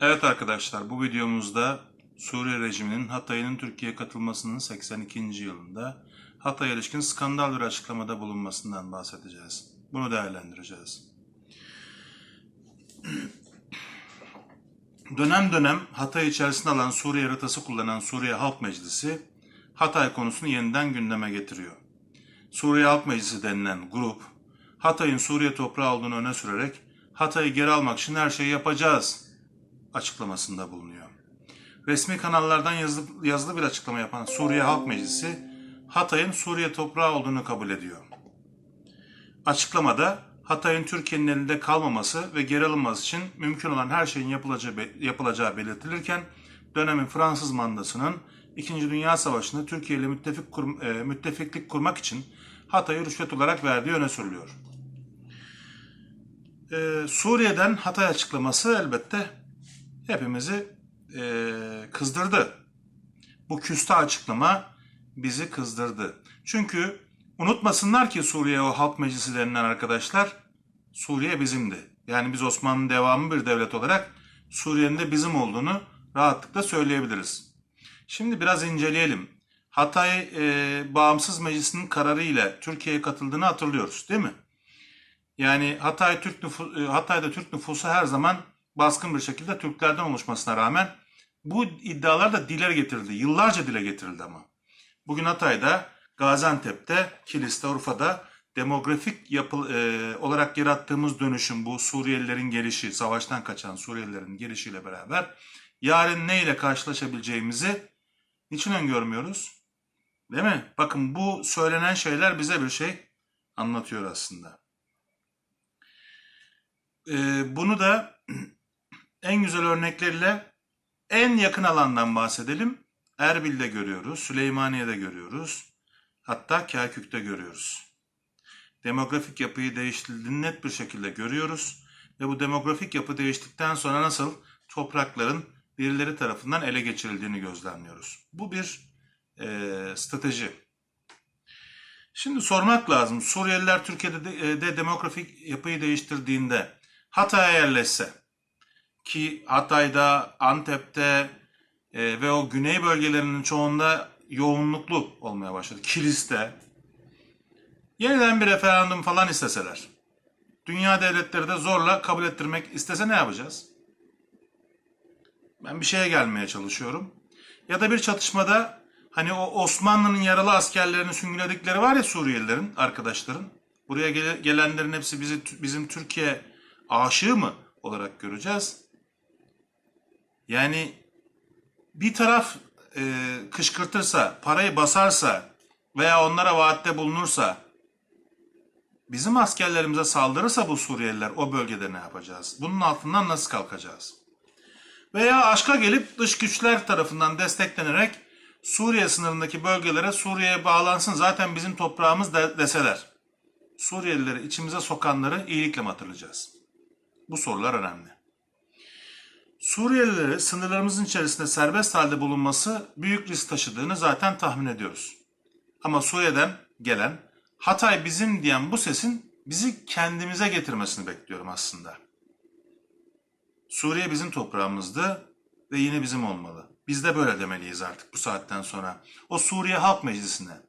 Evet arkadaşlar bu videomuzda Suriye rejiminin Hatay'ın Türkiye'ye katılmasının 82. yılında Hatay'a ilişkin skandal bir açıklamada bulunmasından bahsedeceğiz. Bunu değerlendireceğiz. Dönem dönem Hatay içerisinde alan Suriye haritası kullanan Suriye Halk Meclisi Hatay konusunu yeniden gündeme getiriyor. Suriye Halk Meclisi denilen grup Hatay'ın Suriye toprağı olduğunu öne sürerek Hatay'ı geri almak için her şeyi yapacağız açıklamasında bulunuyor. Resmi kanallardan yazılı, yazılı bir açıklama yapan Suriye Halk Meclisi Hatay'ın Suriye toprağı olduğunu kabul ediyor. Açıklamada Hatay'ın Türkiye'nin elinde kalmaması ve geri alınması için mümkün olan her şeyin yapılacağı, yapılacağı belirtilirken dönemin Fransız mandasının İkinci Dünya Savaşı'nda Türkiye ile müttefik kur, e, müttefiklik kurmak için Hatay'ı rüşvet olarak verdiği öne sürülüyor. Ee, Suriye'den Hatay açıklaması elbette hepimizi e, kızdırdı. Bu küste açıklama bizi kızdırdı. Çünkü unutmasınlar ki Suriye o halk meclisi denilen arkadaşlar Suriye bizimdi. Yani biz Osmanlı'nın devamı bir devlet olarak Suriye'nin de bizim olduğunu rahatlıkla söyleyebiliriz. Şimdi biraz inceleyelim. Hatay e, Bağımsız Meclisi'nin kararı ile Türkiye'ye katıldığını hatırlıyoruz değil mi? Yani Hatay Türk nüfu- e, Hatay'da Türk nüfusu her zaman baskın bir şekilde Türklerden oluşmasına rağmen bu iddialar da dile getirildi. Yıllarca dile getirildi ama. Bugün Hatay'da, Gaziantep'te, Kilis'te, Urfa'da demografik yapı e, olarak yarattığımız dönüşüm bu Suriyelilerin gelişi, savaştan kaçan Suriyelilerin gelişiyle beraber yarın ne ile karşılaşabileceğimizi niçin öngörmüyoruz? Değil mi? Bakın bu söylenen şeyler bize bir şey anlatıyor aslında. Ee, bunu da en güzel örnekleriyle en yakın alandan bahsedelim. Erbil'de görüyoruz, Süleymaniye'de görüyoruz, hatta Kerkük'te görüyoruz. Demografik yapıyı değiştirildiğini net bir şekilde görüyoruz ve bu demografik yapı değiştikten sonra nasıl toprakların birileri tarafından ele geçirildiğini gözlemliyoruz. Bu bir e, strateji. Şimdi sormak lazım. Suriyeliler Türkiye'de de, e, de demografik yapıyı değiştirdiğinde Hatay'a yerleşse ki Hatay'da, Antep'te e, ve o güney bölgelerinin çoğunda yoğunluklu olmaya başladı. Kilis'te yeniden bir referandum falan isteseler, dünya devletleri de zorla kabul ettirmek istese ne yapacağız? Ben bir şeye gelmeye çalışıyorum. Ya da bir çatışmada hani o Osmanlı'nın yaralı askerlerini süngüledikleri var ya Suriyelilerin, arkadaşların. Buraya gele- gelenlerin hepsi bizi bizim Türkiye aşığı mı olarak göreceğiz? Yani bir taraf e, kışkırtırsa, parayı basarsa veya onlara vaatte bulunursa bizim askerlerimize saldırırsa bu Suriyeliler o bölgede ne yapacağız? Bunun altından nasıl kalkacağız? Veya aşka gelip dış güçler tarafından desteklenerek Suriye sınırındaki bölgelere Suriye'ye bağlansın zaten bizim toprağımız de, deseler. Suriyelileri içimize sokanları iyilikle mi hatırlayacağız? Bu sorular önemli. Suriyelileri sınırlarımızın içerisinde serbest halde bulunması büyük risk taşıdığını zaten tahmin ediyoruz. Ama Suriye'den gelen Hatay bizim diyen bu sesin bizi kendimize getirmesini bekliyorum aslında. Suriye bizim toprağımızdı ve yine bizim olmalı. Biz de böyle demeliyiz artık bu saatten sonra. O Suriye Halk Meclisi'ne.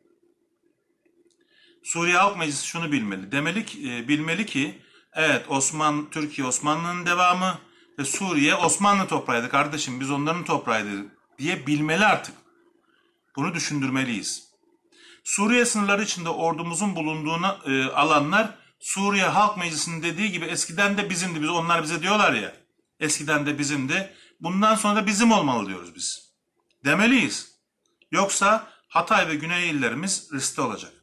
Suriye Halk Meclisi şunu bilmeli. Demeli ki, e, bilmeli ki evet Osman Türkiye Osmanlı'nın devamı Suriye Osmanlı toprağıydı kardeşim biz onların toprağıydı diye bilmeli artık. Bunu düşündürmeliyiz. Suriye sınırları içinde ordumuzun bulunduğuna e, alanlar Suriye Halk Meclisi'nin dediği gibi eskiden de bizimdi. Biz onlar bize diyorlar ya. Eskiden de bizimdi. Bundan sonra da bizim olmalı diyoruz biz. Demeliyiz. Yoksa Hatay ve Güney illerimiz riskli olacak.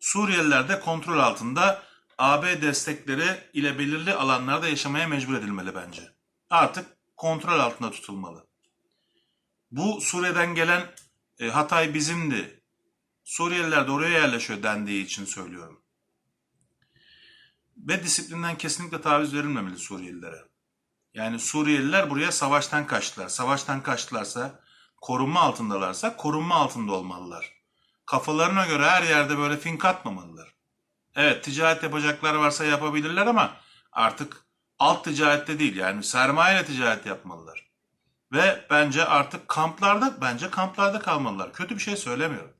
Suriyeliler de kontrol altında AB destekleri ile belirli alanlarda yaşamaya mecbur edilmeli bence. Artık kontrol altında tutulmalı. Bu Suriye'den gelen e, Hatay bizimdi. Suriyeliler de oraya yerleşiyor dendiği için söylüyorum. Ve disiplinden kesinlikle taviz verilmemeli Suriyelilere. Yani Suriyeliler buraya savaştan kaçtılar. Savaştan kaçtılarsa, korunma altındalarsa korunma altında olmalılar. Kafalarına göre her yerde böyle fink atmamalılar. Evet ticaret yapacaklar varsa yapabilirler ama artık alt ticarette değil yani sermayeyle ticaret yapmalılar. Ve bence artık kamplarda bence kamplarda kalmalılar. Kötü bir şey söylemiyorum.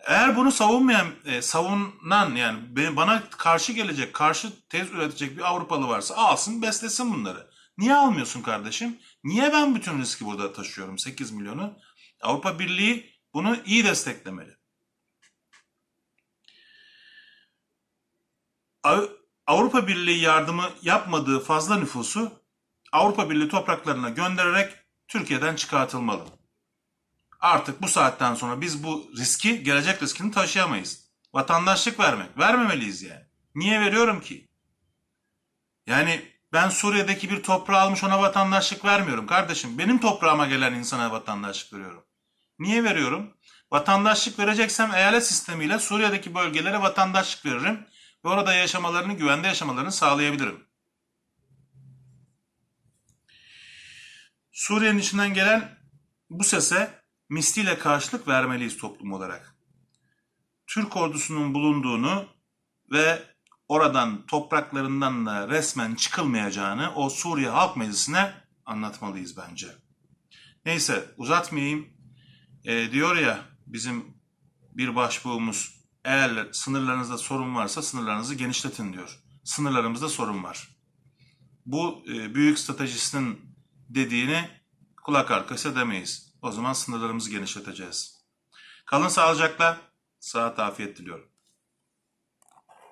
Eğer bunu savunmayan, e, savunan yani bana karşı gelecek, karşı tez üretecek bir Avrupalı varsa alsın, beslesin bunları. Niye almıyorsun kardeşim? Niye ben bütün riski burada taşıyorum 8 milyonu? Avrupa Birliği bunu iyi desteklemeli. Avrupa Birliği yardımı yapmadığı fazla nüfusu Avrupa Birliği topraklarına göndererek Türkiye'den çıkartılmalı. Artık bu saatten sonra biz bu riski, gelecek riskini taşıyamayız. Vatandaşlık vermek, vermemeliyiz yani. Niye veriyorum ki? Yani ben Suriye'deki bir toprağı almış ona vatandaşlık vermiyorum kardeşim. Benim toprağıma gelen insana vatandaşlık veriyorum. Niye veriyorum? Vatandaşlık vereceksem eyalet sistemiyle Suriye'deki bölgelere vatandaşlık veririm ve orada yaşamalarını, güvende yaşamalarını sağlayabilirim. Suriye'nin içinden gelen bu sese misliyle karşılık vermeliyiz toplum olarak. Türk ordusunun bulunduğunu ve oradan topraklarından da resmen çıkılmayacağını o Suriye Halk Meclisi'ne anlatmalıyız bence. Neyse uzatmayayım. Ee, diyor ya bizim bir başbuğumuz eğer sınırlarınızda sorun varsa sınırlarınızı genişletin diyor. Sınırlarımızda sorun var. Bu e, büyük stratejisinin dediğini kulak arkası demeyiz. O zaman sınırlarımızı genişleteceğiz. Kalın sağlıcakla, sıhhat afiyet diliyorum.